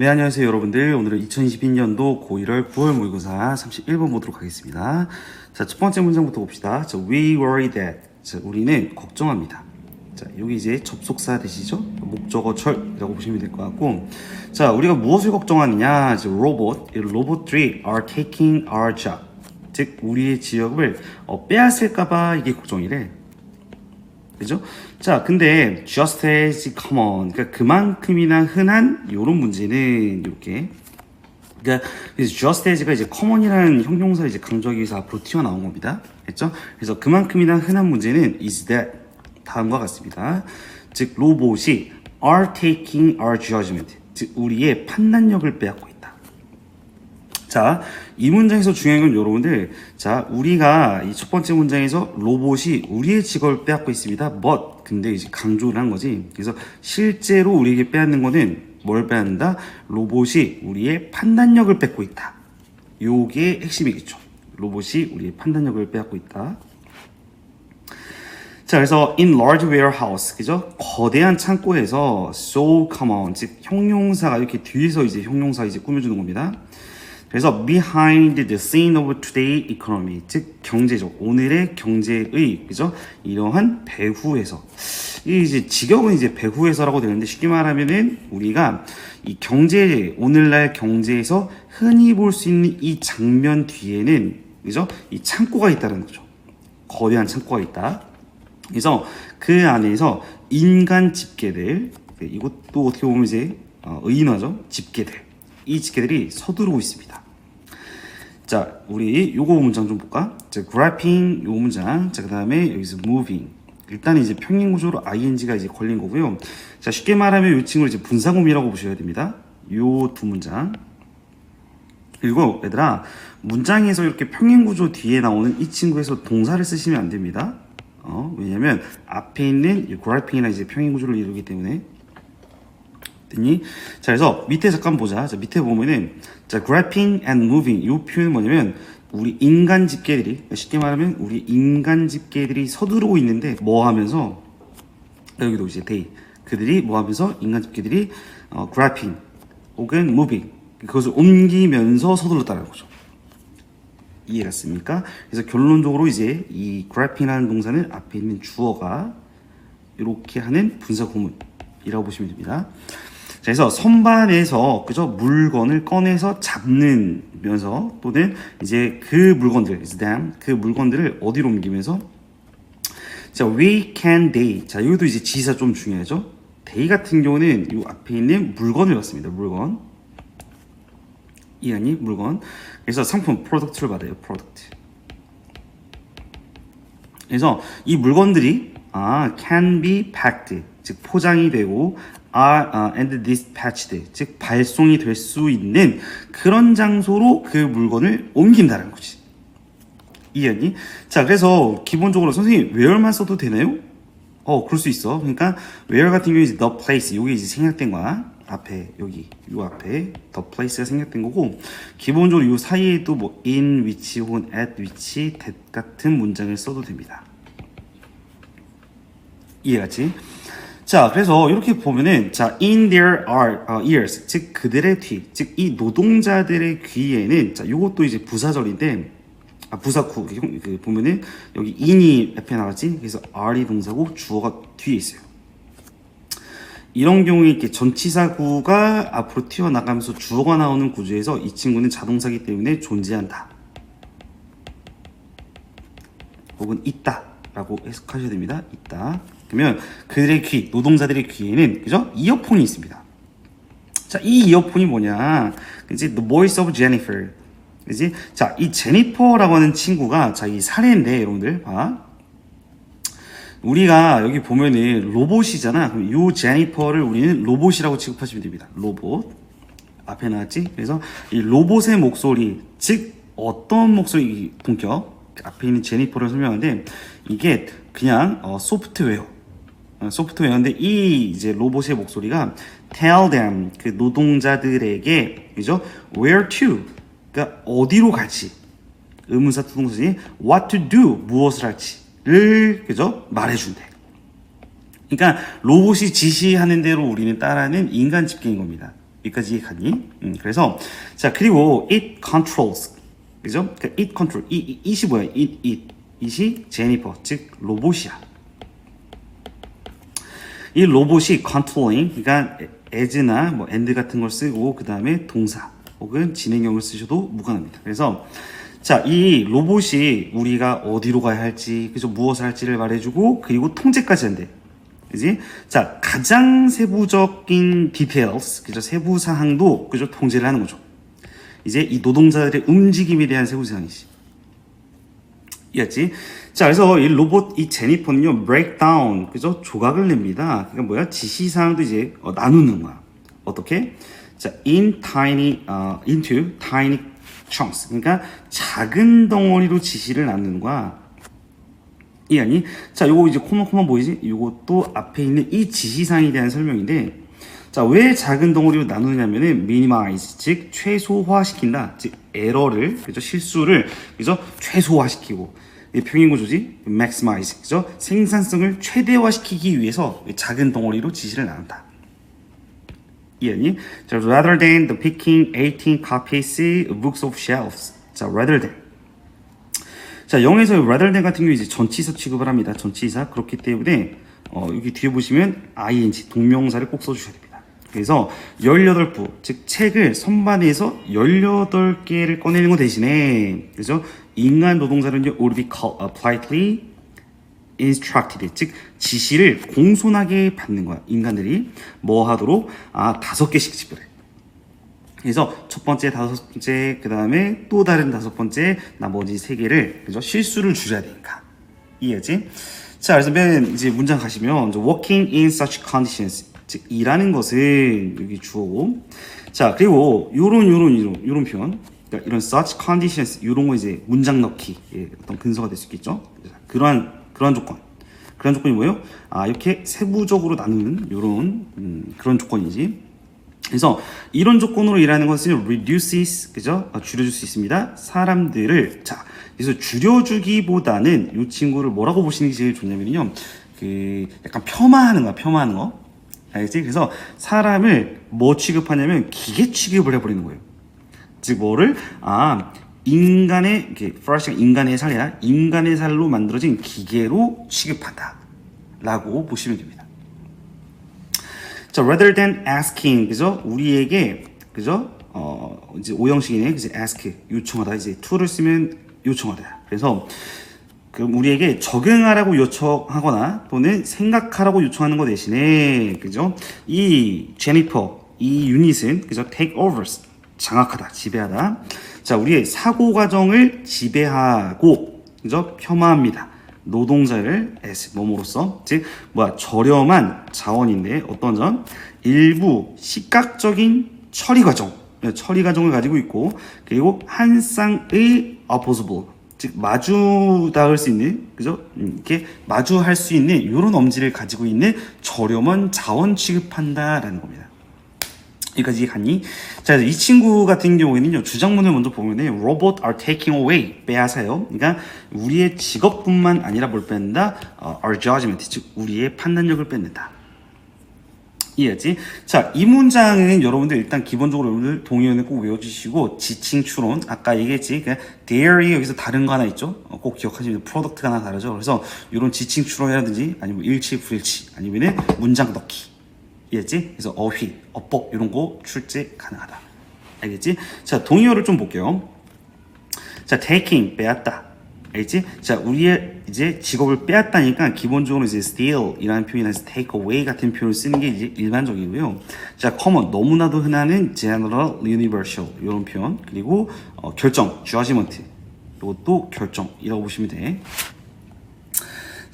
네, 안녕하세요, 여러분들. 오늘은 2022년도 고1월 9월 모의고사 31번 보도록 하겠습니다. 자, 첫 번째 문장부터 봅시다. 자, we worry that. 자, 우리는 걱정합니다. 자, 여기 이제 접속사 되시죠? 목적어 철이라고 보시면 될 것 같고. 자, 우리가 무엇을 걱정하느냐? 자, 로봇, 이 로봇들이 are taking our job. 즉, 우리의 지역을 어, 빼앗을까봐 이게 걱정이래. 그죠? 자, 근데 just as common, 그러니까 그만큼이나 흔한 이런 문제는 이렇게 그러니까 just as가 이제 common이라는 형용사 이제 강조하기 위해서 앞으로 튀어나온 겁니다. 됐죠? 그래서 그만큼이나 흔한 문제는 is that 다음과 같습니다. 즉 로봇이 are taking our judgment, 즉 우리의 판단력을 빼앗고 있다. 자, 이 문장에서 중요한 건 여러분들, 자, 우리가 이 첫 번째 문장에서 로봇이 우리의 직업을 빼앗고 있습니다. but, 근데 이제 강조를 한 거지. 그래서 실제로 우리에게 빼앗는 거는 뭘 빼앗는다? 로봇이 우리의 판단력을 뺏고 있다. 요게 핵심이겠죠. 로봇이 우리의 판단력을 빼앗고 있다. 자, 그래서 in large warehouse, 그죠? 거대한 창고에서 so common, 즉 형용사가 이렇게 뒤에서 이제 형용사 이제 꾸며주는 겁니다. 그래서 behind the scene of today economy, 즉 경제적 오늘의 경제의 그죠? 이러한 배후에서 이 이제 직역은 이제 배후에서라고 되는데 쉽게 말하면은 우리가 이 경제 오늘날 경제에서 흔히 볼 수 있는 이 장면 뒤에는 그죠? 이 창고가 있다는 거죠. 거대한 창고가 있다. 그래서 그 안에서 인간 집게들 네, 이것도 어떻게 보면 이제 어, 의인화죠 집게들 이 집게들이 서두르고 있습니다. 자 우리 요거 문장 좀 볼까? 자 grabbing 요 문장 자 그다음에 여기서 moving 일단 이제 평행 구조로 ing가 이제 걸린 거고요. 자 쉽게 말하면 이 친구를 이제 분사구문이라고 보셔야 됩니다. 요 두 문장 그리고 얘들아 문장에서 이렇게 평행 구조 뒤에 나오는 이 친구에서 동사를 쓰시면 안 됩니다. 어, 왜냐면 앞에 있는 이 graphing이나 이제 평행 구조를 이루기 때문에 됐니? 자, 그래서 밑에 잠깐 보자. 자, 밑에 보면은 자, graphing and moving 이 표현은 뭐냐면 우리 인간 집게들이 쉽게 말하면 우리 인간 집게들이 서두르고 있는데 뭐 하면서 여기도 이제 they 그들이 뭐 하면서 인간 집게들이 어, graphing 혹은 moving 그것을 옮기면서 서둘렀다는 거죠. 이해갔습니까? 그래서 결론적으로 이제 이 graphing이라는 동사는 앞에 있는 주어가 이렇게 하는 분사 구문이라고 보시면 됩니다. 자, 그래서 선반에서 그저 물건을 꺼내서 잡는면서 또는 이제 그 물건들, 그 물건들을 어디로 옮기면서 자, we can they. 자, 여기도 이제 지사 좀 중요하죠. they 같은 경우는 이 앞에 있는 물건을 받습니다. 물건. 이하니 물건. 그래서 상품 프로덕트를 받아요. 프로덕트. 그래서 이 물건들이 아 can be packed 즉 포장이 되고 are 아, and dispatched 즉 발송이 될 수 있는 그런 장소로 그 물건을 옮긴다는 거지. 이해니? 자 그래서 기본적으로 선생님 where만 써도 되나요? 어 그럴 수 있어. 그러니까 where 같은 경우에 이제 the place 요게 이제 생략된 거야. 앞에 여기 요 앞에 the place가 생략된 거고 기본적으로 요 사이에도 뭐 in which 혹은 at which that 같은 문장을 써도 됩니다. 이해갔지? 자, 그래서 이렇게 보면은 자, in their are, 어, ears, 즉 그들의 귀, 즉 이 노동자들의 귀에는 자, 요것도 이제 부사절인데 아, 부사구 그, 그 보면은 여기 in이 앞에 나왔지? 그래서 are이 동사고 주어가 뒤에 있어요. 이런 경우에 이렇게 전치사구가 앞으로 튀어나가면서 주어가 나오는 구조에서 이 친구는 자동사기 때문에 존재한다. 혹은 있다 라고 해석하셔야 됩니다. 있다. 그러면 그들의 귀, 노동자들의 귀에는 그죠? 이어폰이 있습니다. 자, 이 이어폰이 뭐냐? 이제 The Voice of Jennifer. 그지? 자, 이 제니퍼라고 하는 친구가 자, 이 사례인데 여러분들 봐. 우리가 여기 보면은 로봇이잖아. 그럼 요 제니퍼를 우리는 로봇이라고 취급하시면 됩니다. 로봇. 앞에 나왔지? 그래서 이 로봇의 목소리, 즉 어떤 목소리 본격 앞에 있는 제니퍼를 설명하는데 이게 그냥 어, 소프트웨어 어, 소프트웨어인데 이 이제 로봇의 목소리가 tell them 그 노동자들에게 그죠 where to 그러니까 어디로 갈지 의문사 투동사지 what to do 무엇을 할지를 그죠 말해준대. 그러니까 로봇이 지시하는 대로 우리는 따라하는 인간 집계인 겁니다. 여기까지 갔니? 음, 그래서 자 그리고 it controls 그죠? 그러니까 it control 이, 이 it이 뭐야? it it it이 제니퍼 즉 로봇이야. 이 로봇이 controlling 그러니까 as나 뭐 and 같은 걸 쓰고 그 다음에 동사 혹은 진행형을 쓰셔도 무관합니다. 그래서 자, 이 로봇이 우리가 어디로 가야 할지, 그죠? 무엇을 할지를 말해주고, 그리고 통제까지 한대. 그지? 자, 가장 세부적인 디테일스, 그죠? 세부 사항도, 그죠? 통제를 하는 거죠. 이제 이 노동자들의 움직임에 대한 세부 사항이지. 이었지? 자, 그래서 이 로봇, 이 제니퍼는요, breakdown, 그죠? 조각을 냅니다. 그러니까 뭐야? 지시사항도 이제 어, 나누는 거야. 어떻게? 자, in tiny, 어, into tiny chunks. 그러니까 작은 덩어리로 지시를 나누는 거야. 이 아니? 자, 요거 이제 코먼코먼 보이지? 요것도 앞에 있는 이 지시사항에 대한 설명인데, 자, 왜 작은 덩어리로 나누냐면은 minimize, 즉 최소화시킨다. 즉 에러를, 그죠? 실수를, 그죠? 최소화시키고, 이 평행 구조지? maximize, 그죠? 생산성을 최대화시키기 위해서 작은 덩어리로 지시를 나눈다. 이해니? 자, rather than the picking 18 copies books of shelves. 자, rather than. 자, 영어에서 rather than 같은 경우 이제 전치사 취급을 합니다. 전치사. 그렇기 때문에 어, 여기 뒤에 보시면 ing 동명사를 꼭 써주셔야 됩니다. 그래서 18부, 즉 책을 선반에서 18개를 꺼내는 것 대신에 그죠? 인간 노동자는요, would be called, uh, politely instructed 즉 지시를 공손하게 받는 거야 인간들이. 뭐 하도록? 아 다섯 개씩 집으래 그래서 첫 번째 다섯 번째 그 다음에 또 다른 다섯 번째 나머지 세 개를 그죠? 실수를 줄여야 되니까. 이해지? 자 그래서 맨 이제 문장 가시면 working in such conditions 즉 일하는 것은 여기 주어고 자 그리고 요런 요런 요런 요런 표현 그러니까 이런 such conditions 요런 거 이제 문장 넣기 예, 어떤 근서가 될 수 있겠죠 그러한 그런 조건. 그런 조건이 뭐예요? 아, 이렇게 세부적으로 나누는 이런 음, 그런 조건이지. 그래서 이런 조건으로 일하는 것은 reduces 그죠? 아, 줄여줄 수 있습니다. 사람들을 자 그래서 줄여주기보다는 이 친구를 뭐라고 보시는 게 제일 좋냐면요. 그 약간 폄하하는 거야, 폄하하는 거. 알겠지? 그래서 사람을 뭐 취급하냐면 기계 취급을 해버리는 거예요. 즉 뭐를 아 인간의 이렇게 프라시가 인간의 살이야 인간의 살로 만들어진 기계로 취급한다라고 보시면 됩니다. 자, rather than asking 그죠? 우리에게 그죠? 어 이제 오형식이네. 그지 ask 요청하다 이제 to를 쓰면 요청하다. 그래서 그럼 우리에게 적응하라고 요청하거나 또는 생각하라고 요청하는 것 대신에 그죠? 이 제니퍼 이 유닛은 그죠? take overs 장악하다 지배하다. 자, 우리의 사고 과정을 지배하고 그죠? 폄하합니다. 노동자를 S 뭐뭐로써 즉 뭐야 저렴한 자원인데 어떤 점 일부 시각적인 처리 과정 처리 과정을 가지고 있고 그리고 한 쌍의 opposable 즉 마주 닿을 수 있는 그죠 음, 이렇게 마주할 수 있는 이런 엄지를 가지고 있는 저렴한 자원 취급한다라는 겁니다. 여기까지 갔니? 자, 이 친구 같은 경우에는요, 주장문을 먼저 보면은, robot are taking away, 빼앗아요. 그러니까, 우리의 직업뿐만 아니라 뭘 뺏는다? 어, our judgment, 즉, 우리의 판단력을 뺏는다. 이해했지? 자, 이 문장은 여러분들 일단 기본적으로 여러분들 동의어는 꼭 외워주시고, 지칭 추론, 아까 얘기했지? 그냥 theory 여기서 다른 거 하나 있죠? 어, 꼭 기억하시면 프로덕트가 하나 다르죠? 그래서 이런 지칭 추론이라든지, 아니면 일치, 불일치, 아니면은 문장 넣기. 이해했지? 그래서 어휘, 어법 이런 거 출제 가능하다. 알겠지? 자, 동의어를 좀 볼게요. 자, taking 빼앗다. 알겠지? 자, 우리의 이제 직업을 빼앗다니까 기본적으로 이제 steal이라는 표현이나 take away 같은 표현을 쓰는 게 이제 일반적이고요. 자, common 너무나도 흔한 general, universal 이런 표현 그리고 어, 결정, judgment 이것도 결정이라고 보시면 돼.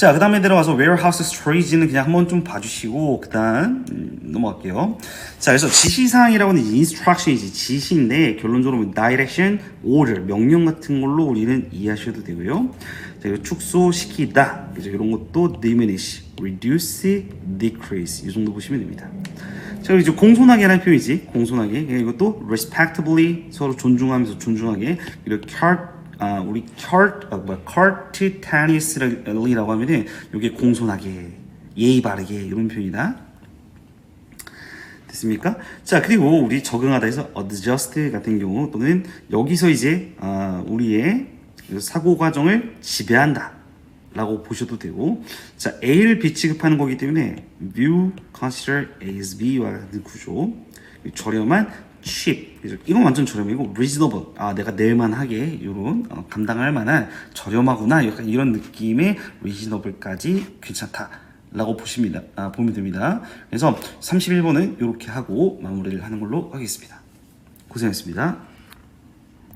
자, 그 다음에 들어가서 warehouse storage는 그냥 한번 좀 봐주시고, 그 다음, 음, 넘어갈게요. 자, 그래서 지시사항이라고 하는 instruction이지, 지시인데, 결론적으로 direction, order, 명령 같은 걸로 우리는 이해하셔도 되고요. 자, 그리고 축소시키다. 그죠? 이런 것도 diminish, reduce, decrease. 이 정도 보시면 됩니다. 자, 이제 공손하게라는 표현이지, 공손하게. 이것도 respectably, 서로 존중하면서 존중하게. 그리고 car 아, 우리 커트, 아, 뭐야, 커트 테니스라고 하면은 이게 공손하게, 예의 바르게 이런 표현이다. 됐습니까? 자 그리고 우리 적응하다 해서 adjust 같은 경우 또는 여기서 이제 아, 우리의 그 사고 과정을 지배한다 라고 보셔도 되고 자 A를 B 취급하는 거기 때문에 view, consider, as, B와 같은 구조 저렴한, cheap? 이건 완전 저렴이고 reasonable. 아 내가 낼만하게 이런 어, 감당할 만한 저렴하구나. 약간 이런 느낌의 reasonable까지 괜찮다 라고 보십니다. 아, 보면 됩니다. 그래서 31번은 이렇게 하고 마무리를 하는 걸로 하겠습니다. 고생했습니다